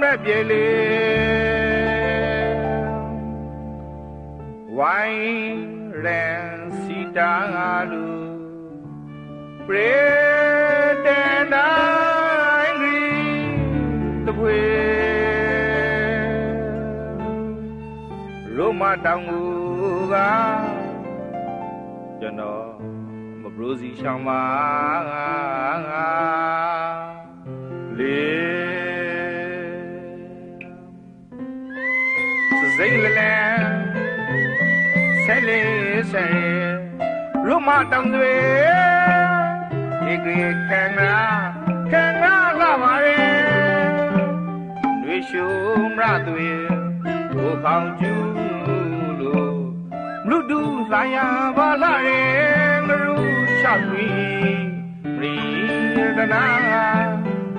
မဲ့ပြေလေဝိုင်းရန်စီတာငါလူပရေတန်တိုင်းဂရီတပွေရိုမတောင်ကိုကကျွန်တော်မဘရိုစီရှောင်းပါလေ စိတ်လလဲဆဲလေးဆဲရိုမတောင်တွေဒီကရခံနာခံနာလာပါရဲ့တွေရှုံးရတွေကိုခေါင်ကျူးလို့မလူတူလာရပါလာရဲ့ငရူရှာကွီပရိဒနာ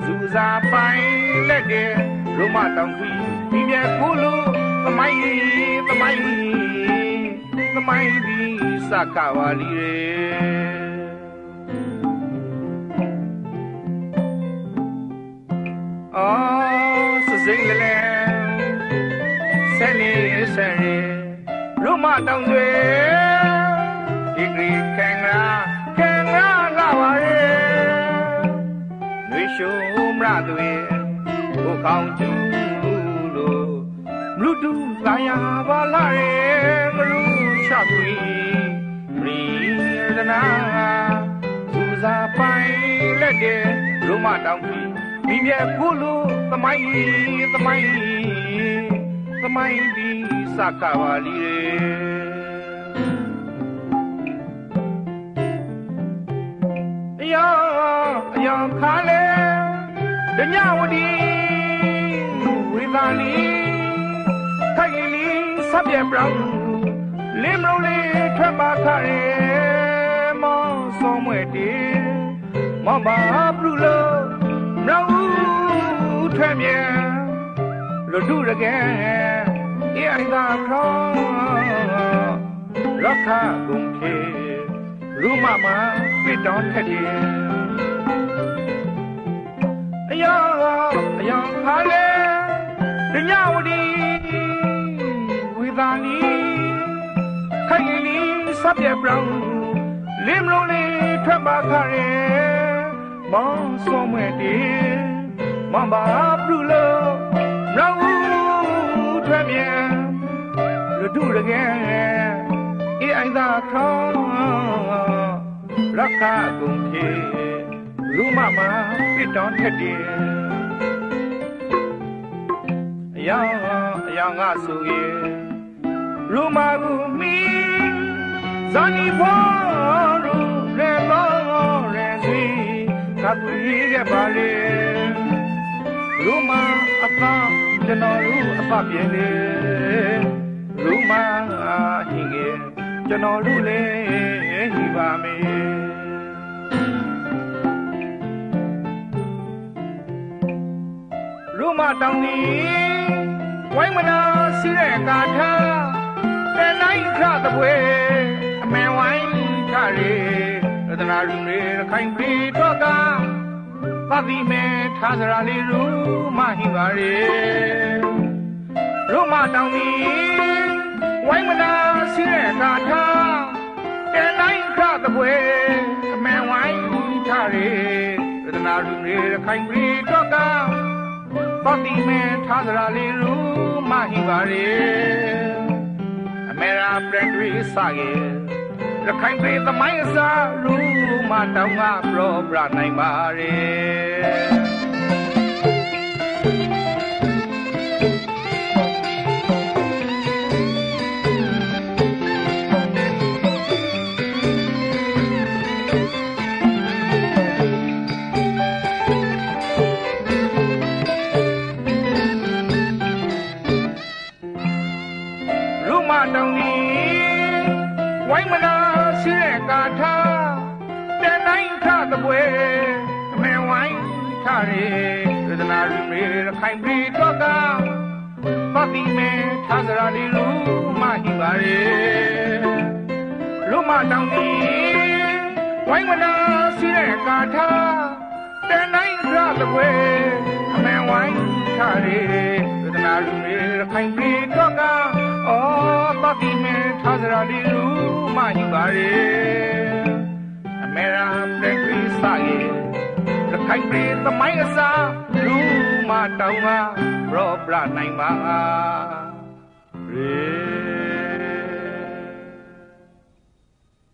ဇူစာပိုင်လက်တဲ့ရိုမတောင်ခွီဒီမြဲကိုလို့ သမိုင်းသမိုင်းသမိုင်းဒီစကားဝါလီရဲ့အော်စစိမ့်လဲဆယ်နေဆယ်နေရုမတောင်တွေဒီဂရီခံငါခံငါလာပါရဲ့နှွေရှုံးမရတွေကိုကောင်းကျူလို့မလူ တူလာရပါလာရဲ့မလူချသွေပရိဒနာသူစားပိုင်လက်တဲ့ရုမတောင်ကြီးမိမြဲကိုလိုသမိုင်းသမိုင်းသမိုင်းဒီစကားပါလီရေယောအယောခါလေဒညဝတီဝေသာလီခိုင်လီဆ ပ်ပြပရောင်းလင်းမလို့လေးထွက်ပါခရဲမောင်းဆုံးမွဲ့တေမောင်ပါဘလူလို့မြောက်ထွက်မြန်လူထုရကဲအေးအိုင်သာခေါရခကုန်ခေရူမမပြတော်ထက်တယ်အယောအယောခါလေဒညဝတီ ဝေသာလီခိုင်လီစပ်ပြပရောင်းလင်းမလုံးလေးထွက်ပါခရဲမောင်စောမွဲ့တေမမဘာပလူလို့မြောက်ထွက်မြန်လူတို့ရကဲအေးအိုင်သာခေါရခကုန်ခေရူမမပြတော်ထက်တယ်အယောင်အယောင်ကဆိုရ င်ရူမကူမီဇာနီဖောရူလေလောရေဆွေကပ်ပြီးခဲ့ပါလေရူမအသာကျွန်တော်တို့အပပြင်းလေရူမဟင်ငယ်ကျွန်တော်တို့လည်းဟိပါမယ်ရူမတောင်ဒီဝိုင်းမနာစီးတဲ့ကာထားတဲ့နိုင် ခသပွဲအမေဝိုင်းခရေရတနာရုံတွေခိုင်ပြီးတော့ကသတိမဲ့ထားစရာလေးရူမဟိပါရေရူမတောင်ဒီဝိုင်းမနာစီးတဲ့ကာထားတဲ့နိုင်ခသပွဲအမေဝိုင်းခရေရတနာရုံတွေခိုင်ပြီးတော့ကသတိမဲ့ထားစရာလေးရူမဟိပါရေအ မေရာပရက်ဒရီစာကေရခိုင်ပြည်သမိုင်းအစားရူမတောင်ကပရောပရနိုင်ပါရေရူ နိုင်ခသပွဲအမေဝိုင်းခရေရတနာရီမေရခိုင်ပြည်တော့ကသတိမဲထားစရာလေးလူမဟိပါရေလူမတောင်ဒီဝိုင်းမနာရှိတဲ့ကာထားတဲ့နိုင်ခသပွဲအမေဝိုင်းခရေဝေဒနာလူမေရခိုင်ပြေတော့ကအော်ပတ်တိမေထားစရာလေးလူမှယူပါရေအ မေရာပရက်ရီစာရေရခိုင်ပြေသမိုင်းအစားလူမှတောင်းပါရောပရနိုင်ပါရေ